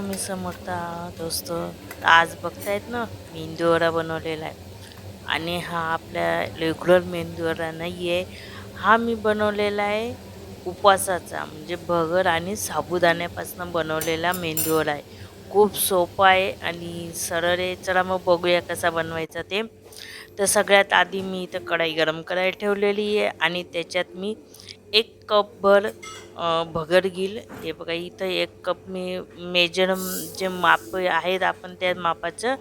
स्वामी समर्थ दोस्त. आज बघतायत ना मेंदूवडा बनवलेला आहे. आणि हा आपल्या रेग्युलर मेंदूवडा नाही आहे हा मी बनवलेला आहे उपवासाचा. म्हणजे भगर आणि साबुदाण्यापासून बनवलेला मेंदूवडा आहे. खूप सोपा आहे आणि सरळ आहे. चला मग बघूया कसा बनवायचा ते. तर सगळ्यात आधी मी इथं कढाई गरम करायला ठेवलेली आहे आणि त्याच्यात मी एक कपभर अ, भगर घेईल हे बघा इथं एक कप मी मेजर जे माप आहेत आपण त्या मापाचं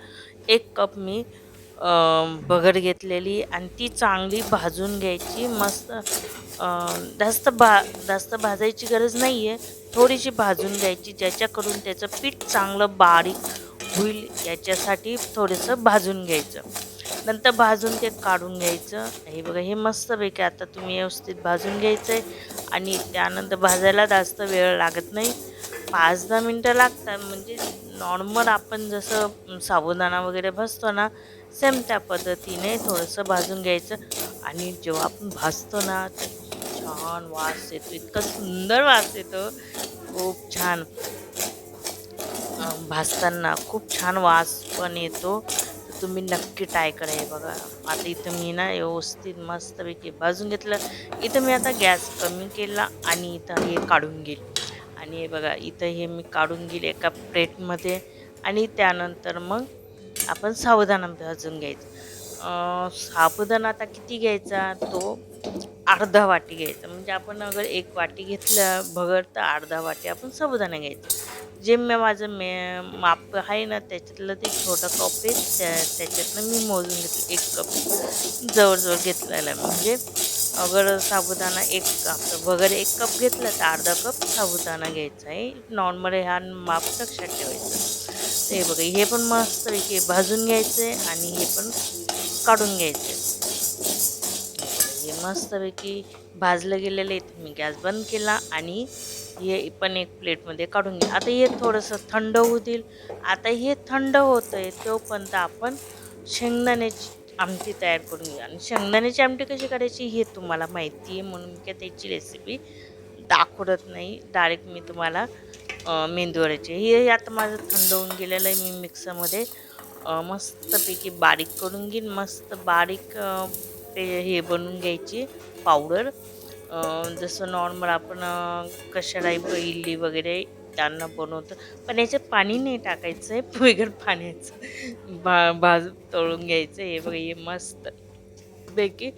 एक कप मी भगर घेतलेली आणि ती चांगली भाजून घ्यायची. मस्त जास्त भा जास्त भाजायची गरज नाही आहे थोडीशी भाजून घ्यायची ज्याच्याकडून त्याचं पीठ चांगलं बारीक होईल याच्यासाठी थोडंसं भाजून घ्यायचं. नंतर भाजून ते काढून घ्यायचं. हे बघा हे मस्तपैकी आता तुम्ही व्यवस्थित भाजून घ्यायचं आहे आणि त्यानंतर भाजायला जास्त वेळ लागत नाही. पाच दहा मिनटं लागतात. म्हणजे नॉर्मल आपण जसं साबुदाणा वगैरे भाजतो ना सेम त्या पद्धतीने थोडंसं भाजून घ्यायचं. आणि जेव्हा आपण भाजतो ना तर छान वास येतो. इतका सुंदर वास येतो. खूप छान. भाजताना खूप छान वास पण येतो. तुम्ही नक्की ट्राय करा हे बघा. आता इथं मी ना व्यवस्थित मस्तपैकी भाजून घेतलं. इथं मी आता गॅस कमी केला आणि इथं हे काढून घेईल. आणि हे बघा इथं हे मी काढून घेईल एका प्लेटमध्ये. आणि त्यानंतर मग आपण सावधान भाजून घ्यायचं. साबुदाणा आता किती घ्यायचा? तो अर्धा वाटी घ्यायचं. म्हणजे आपण अगर एक वाटी घेतलं भगर तर अर्धा वाटी आपण साबुदाणा घ्यायचं. जे मी माझं मे माप आहे ना त्याच्यातलं ते छोटा कप आहे त्या त्याच्यातनं मी मोजून घेतलं एक कप. जवळजवळ घेतलेलं म्हणजे अगर साबुदाणा एक कप वगैरे एक कप घेतलं तर अर्धा कप साबुदाणा घ्यायचा आहे. नॉर्मल ह्या माप लक्षात ठेवायचं. ते हे बघा हे पण मस्तपैकी भाजून घ्यायचं आहे आणि हे पण काढून घ्यायचं आहे मस्तपैकी भाजलं गेलेलं आहे. मी गॅस बंद केला आणि हे पण एक प्लेटमध्ये काढून घे आता हे थोडंसं थंड होऊ देईल. आता हे थंड होतं आहे तोपर्यंत आपण शेंगदाण्याची आमटी तयार करून घेऊ. आणि शेंगदाण्याची आमटी कशी करायची हे तुम्हाला माहिती आहे म्हणून मी काय त्याची रेसिपी दाखवत नाही. डायरेक्ट मी तुम्हाला अं, हे आता माझं थंड होऊन गेलेलं आहे. मी मिक्सरमध्ये मस्तपैकी बारीक करून घेईन. मस्त बारीक ते हे बनवून घ्यायची पावडर जसं नॉर्मल आपण कशालाही इडली वगैरे त्यांना बनवतो. पण याच्यात पाणी नाही टाकायचं आहे बिगर पाण्याचं. भा भाज तळून घ्यायचं हे बघा हे मस्त. पैकी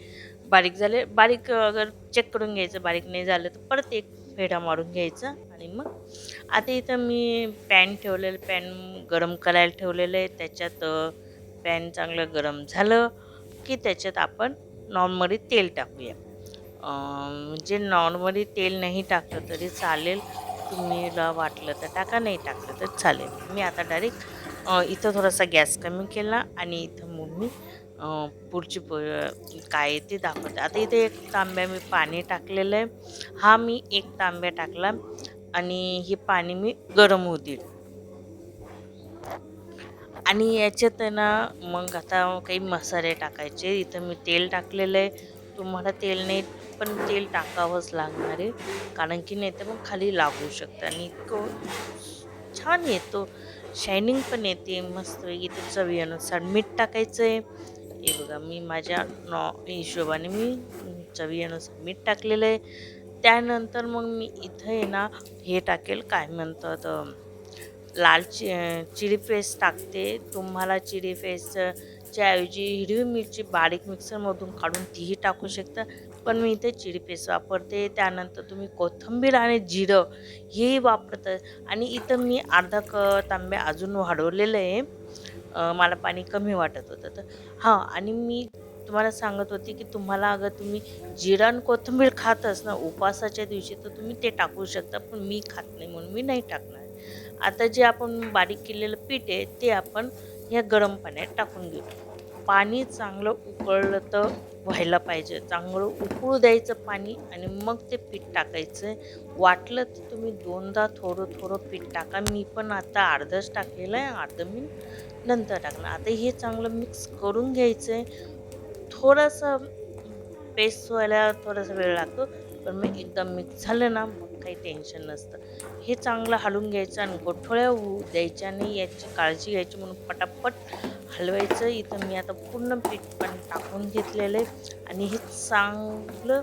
बारीक झाले बारीक अगर चेक करून घ्यायचं बारीक नाही झालं तर परत एक फेडा मारून घ्यायचा आणि मग आता इथं मी पॅन ठेवलेलं पॅन गरम करायला ठेवलेलं आहे. त्याच्यात पॅन चांगलं गरम झालं. की त्याच्यात आपण नॉर्मली तेल टाकूया. म्हणजे नॉर्मली तेल नाही टाकलं तरी चालेल. तुम्हीला वाटलं तर टाका नाही टाकलं तर चालेल. मी आता डायरेक्ट इथं थोडासा गॅस कमी केला आणि इथं मग मी पुढची प काय आहे ते दाखवते. आता इथे एक तांब्या मी पाणी टाकलेलं आहे. हा मी एक तांब्या टाकला आणि हे पाणी मी गरम होतील आणि याच्यात आहे ना मग आता काही मसाले टाकायचे. इथं मी तेल टाकलेलं आहे. तुम्हाला तेल नाही पण तेल टाकावंच लागणार आहे. कारण की नाही तर मग खाली लागू शकतं आणि इतकं छान येतो. शायनिंग पण येते मस्त इथे चवीनुसार. मीठ टाकायचं आहे. हे बघा मी माझ्या नॉ हिशोबाने मी चवीनुसार मीठ टाकलेलं आहे. त्यानंतर मग मी इथं आहे ना हे टाकेल काय म्हणतात लाल चि चिली पेस्ट टाकते. तुम्हाला चिली पेस्टच्या ऐवजी हिरवी मिरची बारीक मिक्सरमधून काढून तीही टाकू शकता. पण मी इथे चिली पेस्ट वापरते. त्यानंतर तुम्ही कोथिंबीर आणि जिरं हेही वापरतं आणि इथं मी अर्धा क तांब्या अजून वाढवलेलं आहे. मला पाणी कमी वाटत होतं तर. हां आणि मी तुम्हाला सांगत होती की तुम्हाला अगर तुम्ही जिरा आणि कोथिंबीर खातच ना उपवासाच्या दिवशी तर तुम्ही ते टाकू शकता. पण मी खात नाही म्हणून मी नाही टाकणार. आता जे आपण बारीक केलेलं पीठ आहे ते आपण ह्या गरम पाण्यात टाकून घेऊ. पाणी चांगलं उकळलं तर व्हायला पाहिजे. चांगलं उकळू द्यायचं पाणी आणि मग ते पीठ टाकायचं आहे. वाटलं तर तुम्ही दोनदा थोडं थोडं पीठ टाका. मी पण आता अर्धच टाकलेलं आहे अर्धं मी नंतर टाकणार. आता हे चांगलं मिक्स करून घ्यायचं आहे. थोडंसं पेस्ट व्हायला थोडासा वेळ लागतो पण मग एकदा मिक्स झालं ना मग काही टेन्शन नसतं. हे चांगलं हलवून घ्यायचं आणि गोठोळ्या होऊ द्यायच्या आणि याची काळजी घ्यायची म्हणून पटापट हलवायचं. इथं मी आता पूर्ण पीठ पण टाकून घेतलेलं आहे आणि हे चांगलं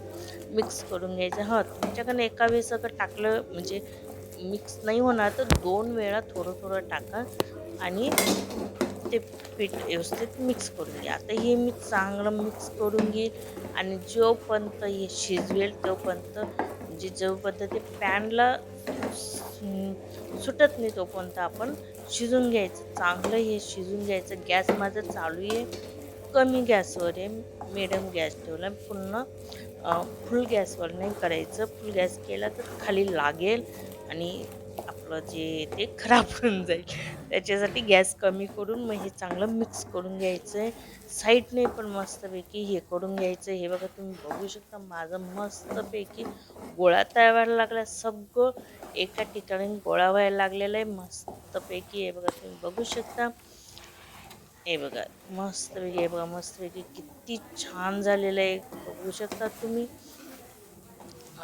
मिक्स करून घ्यायचं. हां तुमच्याकडनं एका वेळेस अगर टाकलं म्हणजे मिक्स नाही होणार तर दोन वेळा थोडं थोडं टाका आणि ते पीठ व्यवस्थित मिक्स करून घ्या. आता हे मी चांगलं मिक्स करून घेईल आणि जोपर्यंत हे शिजवेल तोपर्यंत जी जो पद्धती पॅनला सुटत नाही तोपर्यंत आपण शिजून घ्यायचं. चांगलं हे शिजून घ्यायचं. गॅस माझं चालू आहे. कमी गॅसवर आहे. मिडियम गॅस ठेवला. पुन्हा फुल गॅसवर नाही करायचं. फुल गॅस केला तर खाली लागेल आणि आपलं जे ते खराब होऊन जाईल. त्याच्यासाठी गॅस कमी करून मग हे चांगलं मिक्स करून घ्यायचं आहे साईडने पण मस्तपैकी हे करून घ्यायचं हे बघा तुम्ही बघू शकता माझं मस्तपैकी गोळा तयार व्हायला लागला सगळं एका ठिकाणी गोळा व्हायला लागलेला आहे. मस्तपैकी हे बघा तुम्ही बघू शकता. हे बघा मस्तपैकी हे बघा मस्तपैकी किती छान झालेलं आहे. बघू शकता तुम्ही.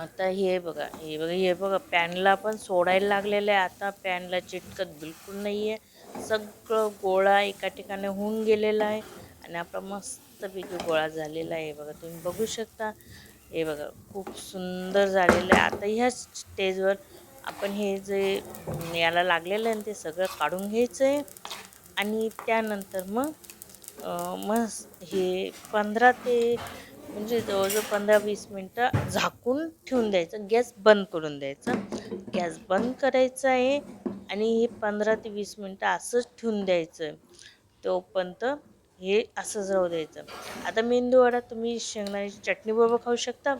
आता हे बघा हे बघा हे बघा पॅनला पण सोडायला लागलेलं आहे. आता पॅनला चिटकत बिलकुल नाही आहे सगळं गोळा एका ठिकाणी होऊन गेलेला आहे आणि आपला मस्तपैकी गोळा झालेला आहे. बघा तुम्ही बघू शकता. हे बघा खूप सुंदर झालेलं आहे. आता ह्या स्टेजवर आपण हे जे याला लागलेलं आहे ते सगळं काढून घ्यायचं आहे आणि त्यानंतर मग मग हे पंधरा ते म्हणजे जवळजवळ पंधरा वीस मिनटं झाकून ठेवून द्यायचं. गॅस बंद करून द्यायचा. गॅस बंद करायचा आहे आणि हे पंधरा ते वीस मिनटं असंच ठेवून द्यायचं. तोपर्यंत हे असंच राहू द्यायचं. आता मेंदूवडा तुम्ही शेंगदाण्याची चटणीबरोबर खाऊ शकता.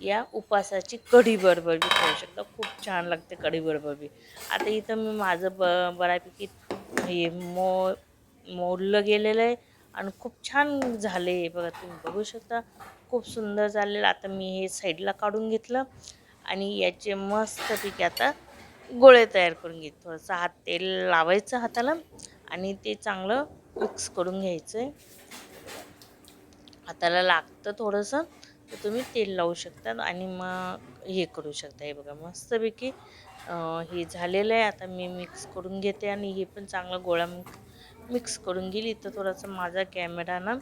या उपासाची कढीबरोबर बी खाऊ शकता. खूप छान लागते कढीबरोबर बी. आता इथं मी माझं ब बऱ्यापैकी हे मो मोडलं गेलेलं आहे. आणि खूप छान झाले हे बघा तुम्ही बघू शकता. खूप सुंदर झालेलं आता मी हे साईडला काढून घेतलं आणि याचे मस्तपैकी आता गोळे तयार करून घेत. थोडंसं हात तेल लावायचं हाताला आणि ते चांगलं मिक्स करून घ्यायचं आहे हाताला लागतं थोडंसं तर तुम्ही तेल लावू शकता आणि मग हे करू शकता. हे बघा मस्तपैकी हे झालेलं आहे. आता मी मिक्स करून घेते आणि हे पण चांगलं गोळा मिक्स करून गेली इथं थोडासा माझा कॅमेरा ना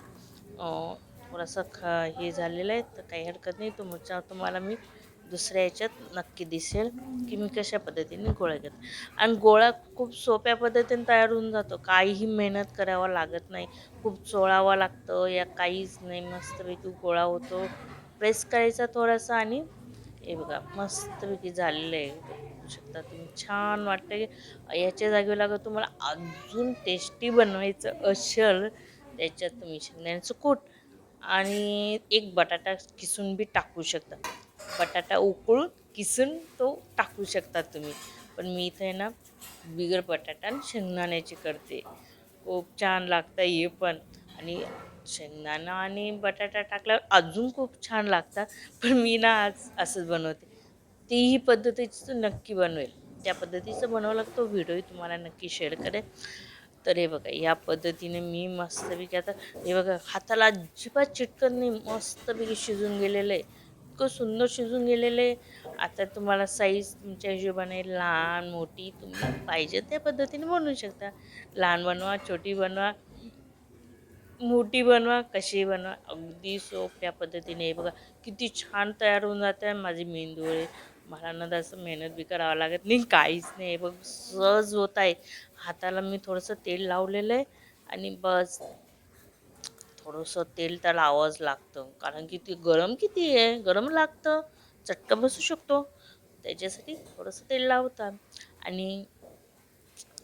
थोडासा ख हे झालेलं आहे तर काही हरकत नाही. तुमच्या तुम्हाला मी दुसऱ्या याच्यात नक्की दिसेल की मी कशा पद्धतीने गोळा घेत आणि गोळा खूप सोप्या पद्धतीने तयार होऊन जातो. काहीही मेहनत करावा लागत नाही. खूप चोळावं लागतं. या काहीच नाही. मस्तपैकी गोळा होतो. प्रेस करायचा थोडासा आणि हे बघा मस्तपैकी झालेलं आहे. बघू शकता. तुम्ही छान वाटतं की याच्या जागेवर लागत तुम्हाला अजून टेस्टी बनवायचं असेल त्याच्यात तुम्ही शेंगदाण्याचं कूट आणि एक बटाटा किसून बी टाकू शकता. बटाटा उकळून किसून तो टाकू शकता तुम्ही. पण मी इथे आहे ना बिगर बटाटा आणि शेंगदाण्याची करते. खूप छान लागतं हे पण. आणि शेंगदाणा आणि बटाटा टाकल्यावर अजून खूप छान लागतात पण मी ना आज असंच बनवते. तीही पद्धतीचं नक्की बनवेल. त्या पद्धतीचं बनवावं लागतो. व्हिडिओही तुम्हाला नक्की शेअर करेल. तर हे बघा या पद्धतीने मी मस्तपैकी आता हे बघा हाताला अजिबात चिटकत नाही. मस्तपैकी शिजून गेलेलं आहे. इतकं सुंदर शिजून गेलेलं आहे. आता तुम्हाला साईज तुमच्या हिशोबाने लहान मोठी तुम्ही पाहिजे त्या पद्धतीने बनवू शकता. लहान बनवा छोटी बनवा मोठी बनवा कशी बनवा. अगदी सोप्या पद्धतीने. हे बघा किती छान तयार होऊन जात आहे माझी मेंदू. मला ना जास्त मेहनत बी करावं लागत नाही. काहीच नाही. बघ सहज होत आहे. हाताला मी थोडंसं तेल लावलेलं आहे आणि बस. थोडंसं तेल तर लावावंच लागतं. कारण की ते गरम किती आहे? गरम लागतं. चटकं बसू शकतो. त्याच्यासाठी थोडंसं तेल लावतात. आणि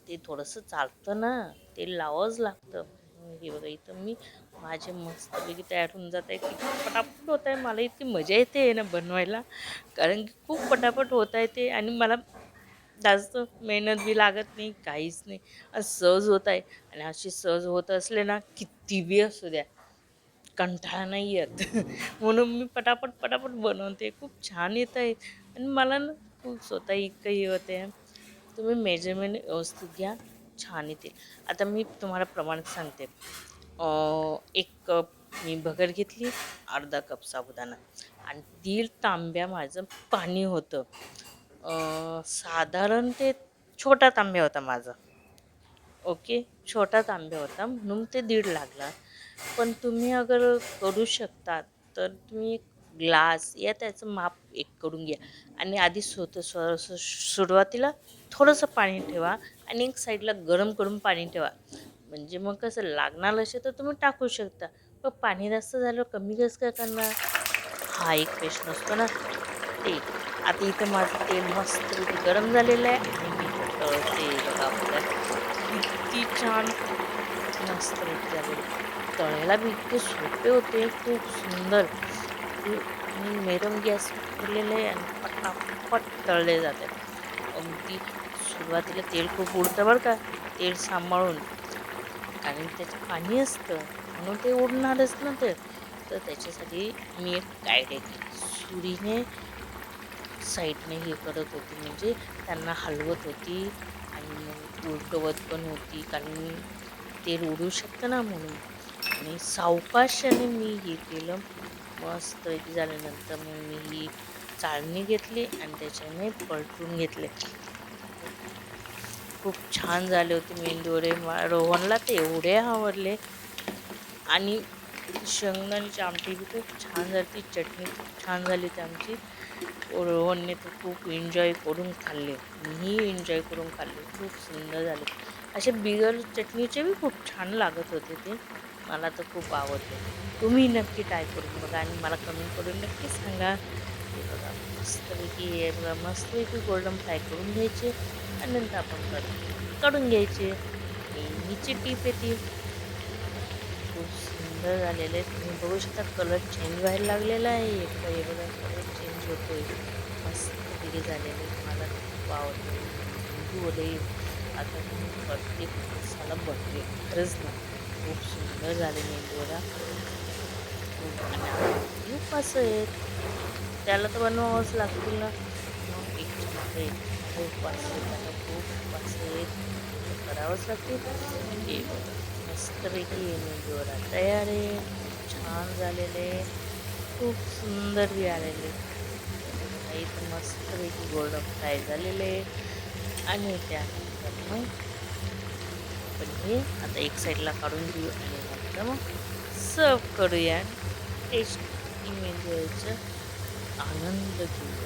ते थोडंसं चालतं ना. तेल लावावंच लागतं. हे बघा इथं मी माझे मस्तपैकी तयार होऊन जात. आहे किती पटापट होत आहे मला इतकी मजा येते ना बनवायला. कारण की खूप पटापट होत आहे ते आणि मला जास्त मेहनत बी लागत नाही काहीच नाही. आणि सहज होत आहे आणि अशी सहज होत असले ना किती बी असू द्या कंटाळा नाही येत. म्हणून मी पटापट पटापट बनवते. खूप छान येत आहे आणि मला ना खूप स्वतः इतकं हे होते तुम्ही मेजरमेंट व्यवस्थित घ्या छान येते आता मी तुम्हाला प्रमाण सांगते. एक कप मी भगर घेतली अर्धा कप साबुदाणा. आणि दीड तांब्या माझं पाणी होतं. साधारण ते छोटा तांब्या होता माझा. ओके? छोटा तांब्या होता म्हणून ते दीड लागला. पण तुम्ही अगर करू शकता तर तुम्ही एक ग्लास या त्याचं माप एक करून घ्या. आणि आधी स्वतः स्व सुरुवातीला थोडंसं पाणी ठेवा आणि एक साईडला गरम करून पाणी ठेवा. म्हणजे मग कसं लागणार असेल तर तुम्ही टाकू शकता. पण पाणी जास्त झालं कमी कसं काय करणार? हा एक प्रश्न असतो ना. ते आता इथं माझं तेल मस्त गरम झालेलं आहे आणि मी तळते बघा आपल्या किती छान मस्त झालेलं तळायला बी इतके सोपे होते खूप सुंदर. मी मेरम गॅस ठेवलेले आहे आणि पटापट तळले जाते अगदी सुरुवातीला तेल खूप उडतं बरं का तेल सांभाळून. कारण त्याचं पाणी असतं. म्हणून ते उडणारच ना ते. तर त्याच्यासाठी मी एक आयडिया केली सुरीने साईडने हे करत होती. म्हणजे त्यांना हलवत होती आणि मग उलटवत पण होती. कारण तेल उडू शकतं ना म्हणून. आणि सावकाशाने मी हे केलं. मस्त एक झाल्यानंतर मग मी ही चाळणी घेतली आणि त्याच्याने पलटून घेतले. खूप छान झाले होते मेंदूवडे. मा- रोहनला ते एवढे आवडले. आणि शेंगदाण्याची आमटी बी खूप छान झाली ती चटणी खूप छान झाली होती आमची. रोहनने तर खूप एन्जॉय करून खाल्ले. मीही एन्जॉय करून खाल्ले. खूप सुंदर झाले. असे बिगर चटणीचे बी खूप छान लागत होते ते. मला तर खूप आवडले. तुम्ही नक्की ट्राय करून बघा आणि मला कमेंट करून नक्की सांगा. बघा मस्तपैकी हे बघा मस्तपैकी गोल्डन फ्राय करून घ्यायचे. आणि नंतर आपण कढ- काढून घ्यायचे. नेहमीची टीप आहे ती खूप सुंदर झालेलं आहे. तुम्ही बघू शकता कलर चेंज व्हायला लागलेला आहे. एक हे बघा कलर चेंज होतोय. मस्तपैकी झालेलं आहे. मला खूप आवडते आता मी बघते दिवसाला खरंच ना खूप सुंदर झाले मेंदू खूप असं आहे. त्याला तर बनवावंच लागतील ना. मग एक खूप असं त्याला खूप असं करावंच लागतील. ते बघा. मस्तपैकी मेंदू वडा तयार आहे. छान झालेले खूप सुंदर बी आलेले. इथं मस्तपैकी गोल्डन फ्राय झालेले आणि त्यानंतर मग आपण हे आता एक साईडला काढून देऊ आणि नंतर मग सर्व करूया. टेस्ट मेंदू वड्याचा आनंद घेऊया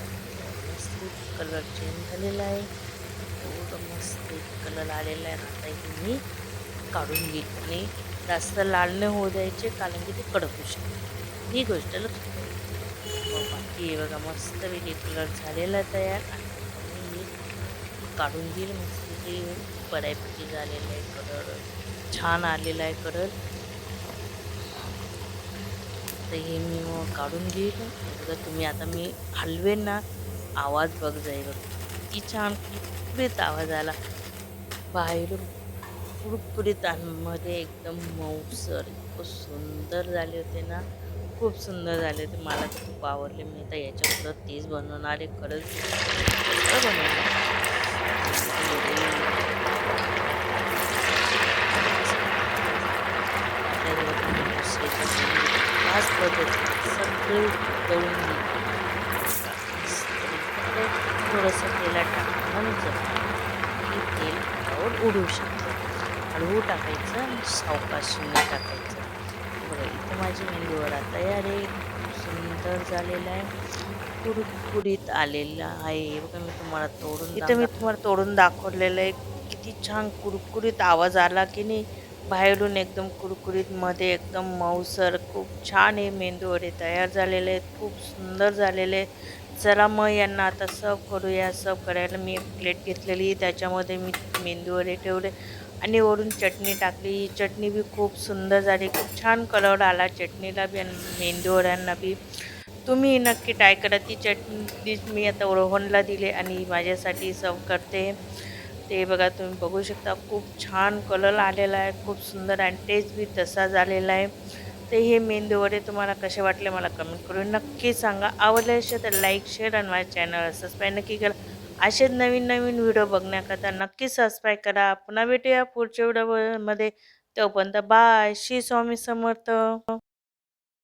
खूप कलर चेंज झालेला आहे. एवढं मस्त कलर आलेला आहे. आता हे मी काढून घेईल आणि जास्त लाल नाही होऊ द्यायचे कारण की ते कडक होऊ शकते ही गोष्ट लक्षात हो, बाकी बघा मस्त वेगळी कलर झालेला आहे तयार. आणि मी काढून घेईल. मस्त ते बऱ्यापैकी झालेलं आहे कलर. छान आलेला आहे कलर. तर हे मी मग काढून घेईल. बघा तुम्ही आता मी हलवेन ना आवाज बघ जाईल बघ. किती छान कुरकुरीत आवाज आला. बाहेरून कुरकुरीत मध्ये एकदम मऊसर खूप सुंदर झाले होते ना. खूप सुंदर झाले होते. मला तर खूप आवडले. मी तर याच्यापुढं तेच बनवणार आहे खरंच बनवणार त्याच पद्धतीने सगळे तळून थोडंसं तेलात टाकल्यानंतर हे तेल हातावर उडू शकतं हळू टाकायचं आणि सावकाशीने टाकायचं बघा इथं माझी मेंदूवडा तयार आहे. खूप सुंदर झालेला आहे. कुरकुरीत आलेला आहे. बघा मी तुम्हाला तोडून इथं मी तुम्हाला तोडून दाखवलेलं आहे. किती छान कुरकुरीत आवाज आला की नाही. बाहेरून एकदम कुरकुरीत मध्ये एकदम मऊसर खूप छान हे मेंदू वडे तयार झालेले आहेत. खूप सुंदर झालेले आहेत. चला मग यांना आता सर्व करूया. सर्व करायला मी एक प्लेट घेतलेली त्याच्यामध्ये मी मेंदू वडे ठेवले. आणि वरून चटणी टाकली. चटणी बी खूप सुंदर झाली. खूप छान कलर आला. चटणीला बी आणि मेंदूवड्यांना बी. तुम्ही नक्की ट्राय करा. ती चटणी मी आता रोहनला दिले आणि माझ्यासाठी सर्व करते. ते बघा तुम्ही बघू शकता. खूप छान कलर आलेला आहे. खूप सुंदर आणि टेस्ट बी तसा झालेला आहे. ते हे मेंदूवडे तुम्हाला कसे वाटले मला कमेंट करून नक्की सांगा. आवडले असेल तर लाईक शेअर आणि माझ्या चॅनल सबस्क्राईब नक्की करा. असेच नवीन नवीन व्हिडिओ बघण्याकरता नक्की सबस्क्राईब करा. पुन्हा भेटूया पुढच्या व्हिडिओमध्ये. तोपर्यंत बाय. श्री स्वामी समर्थ.